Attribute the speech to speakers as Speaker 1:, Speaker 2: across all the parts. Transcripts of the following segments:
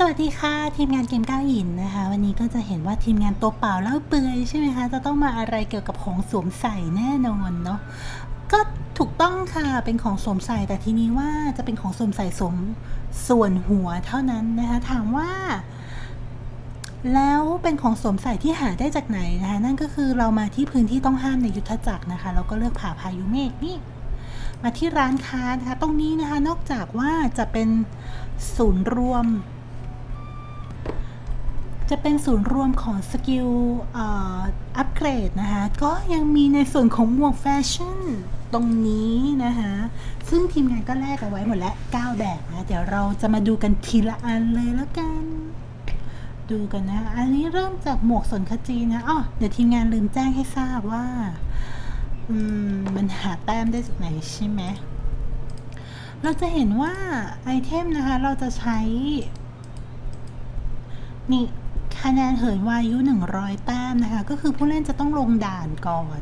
Speaker 1: สวัสดีค่ะ ทีมงานเกมก้าวหินนะคะ วันนี้ก็จะเห็นว่าทีมงานตัวเปล่าเล่าเปลือยใช่ไหมคะ จะต้องมาอะไรเกี่ยวกับของสวมใส่แน่นอนเนาะก็ถูกต้องค่ะเป็นของสวมใส่แต่ทีนี้ว่าจะเป็นของสวมใส่สวมส่วนหัวเท่านั้นนะคะ ถามว่า แล้วเป็นของสวมใส่ที่หาได้จากไหนนะคะ นั่นก็คือเรามาที่พื้นที่ต้องห้ามในยุทธจักรนะคะเราก็เลือกผ่าพายุเมฆนี่มาที่ร้านค้านะคะ ตรงนี้นะคะ นอกจากว่าจะเป็นศูนย์รวม จะเป็นศูนย์รวมของสกิลอัปเกรดนะคะ ก็ยังมีในส่วนของหมวกแฟชั่นตรงนี้นะคะซึ่งทีมงานก็แลกเอาไว้หมดแล้ว 9 แบบนะ เดี๋ยวเราจะมาดูกันทีละอันเลยแล้วกัน ดูกันนะ อันนี้เริ่มจากหมวกสนขจีนะอ๋อเดี๋ยวทีมงานลืมแจ้งให้ทราบว่าอืมมันหาแต้มได้จากไหนใช่ไหมเราจะเห็นว่าไอเทมนะคะ เราจะใช้ นี่ คะแนนเหินวายุ 100 แต้มนะคะ ก็คือผู้เล่นจะต้องลงด่านก่อน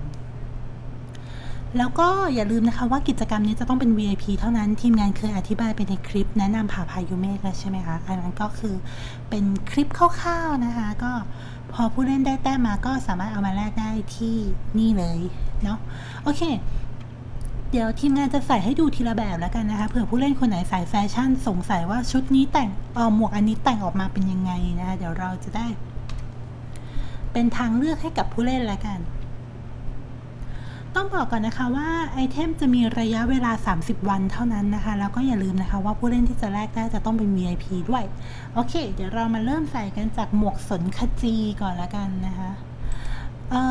Speaker 1: แล้วก็อย่าลืมนะคะว่ากิจกรรมนี้จะต้องเป็น VIP เท่านั้น ทีมงานเคยอธิบายไปในคลิป แนะนำผ่าพายุเมฆแล้วใช่ไหมคะ อันนั้นก็คือเป็นคลิปคร่าวๆนะคะ ก็พอผู้เล่นได้แต้มมาก็สามารถเอามาแลกได้ที่นี่เลยเนาะ โอเค เดี๋ยวทีมงานจะใส่ให้ดูทีละแบบแล้วกันนะคะเผื่อผู้เล่นคนไหนสายแฟชั่นสงสัยว่าชุดนี้แต่งเออหมวกอันนี้แต่งออกมาเป็นยังไงนะคะเดี๋ยวเราจะได้ เป็นทางเลือกให้กับผู้เล่นแล้วกัน ต้องบอกก่อนนะคะว่าไอเทมจะมีระยะเวลา 30 วันเท่านั้นนะคะ แล้วก็อย่าลืมนะคะว่าผู้เล่นที่จะแลกได้จะต้องเป็น VIP ด้วย โอเค เดี๋ยวเรามาเริ่มใส่กันจากหมวกสนขจีก่อนละกันนะคะ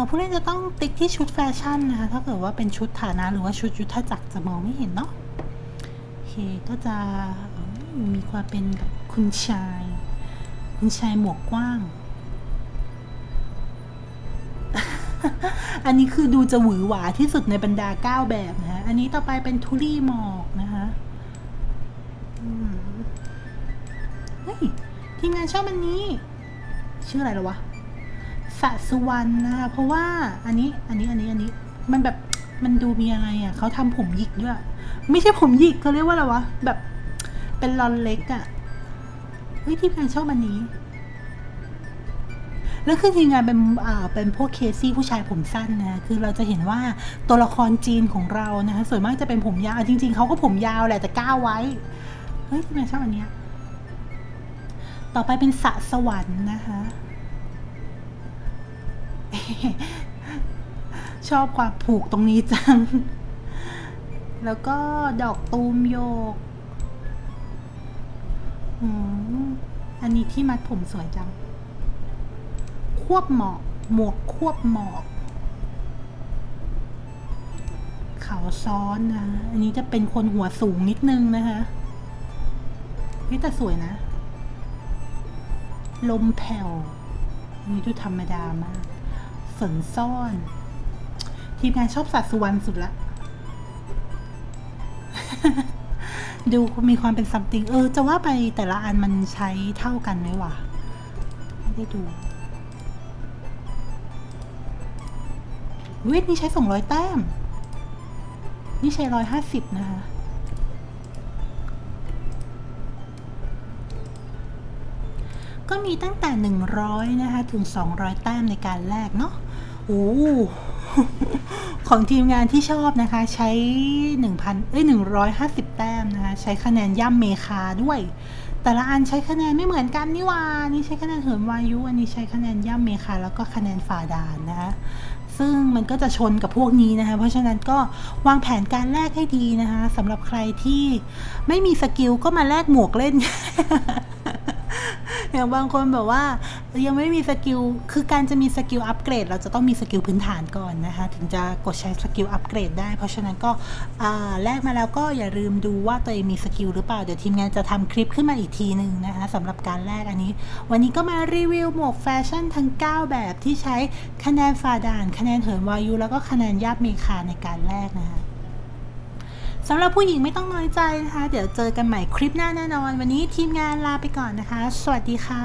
Speaker 1: ผู้เล่นจะต้องติ๊กที่ชุดแฟชั่นนะคะถ้าเกิดว่าเป็นชุดฐานะหรือว่าชุดยุทธจักรจะมองไม่เห็นเนาะโอเคก็จะมีความเป็นแบบคุณชาย คุณชายหมวกกว้าง อันนี้คือดูจะหวือหวาที่สุดในบรรดาเก้าแบบนะฮะอันนี้ต่อไปเป็นทุลี่หมอกนะคะเฮ้ยทีมงานชอบอันนี้ ชื่ออะไรแล้ววะ สะสุวรรณนะคะเพราะว่าอันนี้อันนี้อันนี้อันนี้มันแบบมันดูมีอะไรอะเขาทำผมหยิกด้วย ไม่ใช่ผมหยิกเขาเรียกว่าอะไรวะแบบเป็นลอนเล็กอะเฮ้ยทีมงานชอบอันนี้ แล้วคือทีมงานเป็นอ่าเป็นพวกเคซี่ผู้ชายผมสั้นนะคือเราจะเห็นว่าตัวละครจีนของเรานะคะส่วนมากจะเป็นผมยาวจริง ๆเขาก็ผมยาวแหละแต่ก้าวไว้เฮ้ยทีมงานชอบอันเนี้ยต่อไปเป็นสะสวรรค์นะคะ ชอบความผูกตรงนี้จัง แล้วก็ดอกตูมโยก อันนี้ที่มัดผมสวยจัง ควบหมอก หมวกควบหมอกเขาซ้อนนะ อันนี้จะเป็นคนหัวสูงนิดนึงนะคะเฮ้ยแต่สวยนะ ลมแผ่วอันนี้ดูธรรมดามาก ฝนซ่อน ทีมงานชอบสัตว์สุวรรณสุดละ ดูมีความเป็นซัมติง เออ จะว่าไปแต่ละอันมันใช้เท่ากันไหมวะ ไม่ได้ดูเวทนี่ใช้สองร้อยแต้ม นี่ใช้ร้อยห้าสิบนะคะก็มีตั้งแต่ 100 นะคะ ถึง 200 แต้มในการแลกเนาะ โอ้ของทีมงานที่ชอบนะคะ ใช้ 1,000เอ้ย150 แต้มนะคะ ใช้คะแนนย่ำเมคาด้วย แต่ละอันใช้คะแนนไม่เหมือนกันนี่ว่านี่ใช้คะแนนเหินวายุ อันนี้ใช้คะแนนย่ำเมคาแล้วก็คะแนนฝ่าด่านนะคะซึ่งมันก็จะชนกับพวกนี้นะคะ เพราะฉะนั้นก็วางแผนการแลกให้ดีนะคะสำหรับใครที่ไม่มีสกิลก็มาแลกหมวกเล่น อย่างบางคนแบบว่ายังไม่มีสกิล คือการจะมีสกิลอัปเกรด เราจะต้องมีสกิลพื้นฐานก่อนนะคะ ถึงจะกดใช้สกิลอัปเกรดได้ เพราะฉะนั้นก็แลกมาแล้วก็อย่าลืมดูว่าตัวเองมีสกิลหรือเปล่า เดี๋ยวทีมงานจะทำคลิปขึ้นมาอีกทีหนึ่งนะคะสำหรับการแลกอันนี้ วันนี้ก็มารีวิวหมวกแฟชั่นทั้ง 9 แบบที่ใช้คะแนนฝ่าด่าน คะแนนเหินวายุ แล้วก็คะแนนยาบเมคาในการแลกนะคะ สำหรับผู้หญิงไม่ต้องน้อยใจนะคะ เดี๋ยวเจอกันใหม่คลิปหน้าแน่นอน วันนี้ทีมงานลาไปก่อนนะคะ สวัสดีค่ะ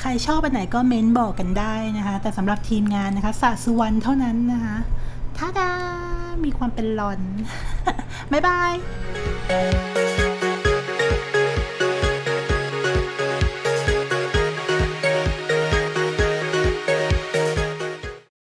Speaker 1: ใครชอบอันไหนก็เม้นบอกกันได้นะคะ แต่สำหรับทีมงานนะคะสะสุวรรณเท่านั้นนะคะท่าดามีความเป็นหลอน บ๊ายบาย